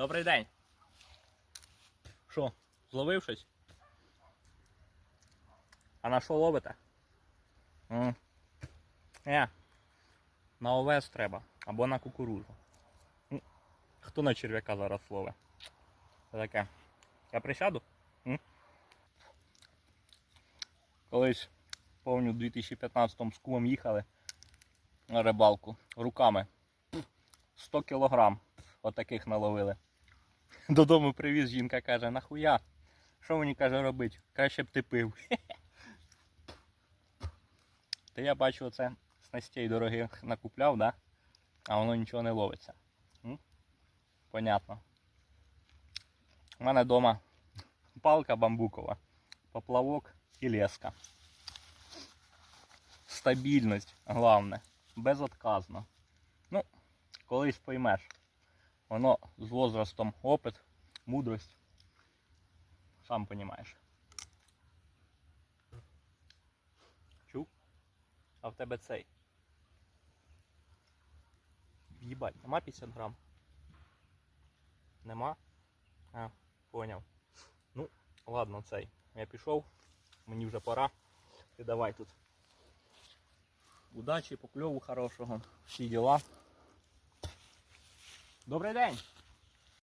Добрий день. Що, зловив щось? А на що ловите? Е, на овес треба. Або на кукурузу. Хто на черв'яка зараз ловить? Таке. Я присяду? М? Колись, помню, у 2015 з кумом їхали на рибалку руками. 100 кілограм отаких наловили. Додому привіз, жінка каже, нахуя? Що мені каже робить? Краще б ти пив. Та я бачу оце снастей дорогих накупляв, да? а воно нічого не ловиться. Понятно. У мене вдома палка бамбукова, поплавок і леска. Стабільність, головне, безотказно. Ну, колись поймеш. Воно з возрастом опит, мудрость. Сам понімаєш. Чув? А в тебе цей. Їбать, нема 50 грам? Нема? А, поняв. Ну, ладно, цей. Я пішов, мені вже пора. Ти давай тут. Удачі, покльову хорошого, всі діла. Добрий день!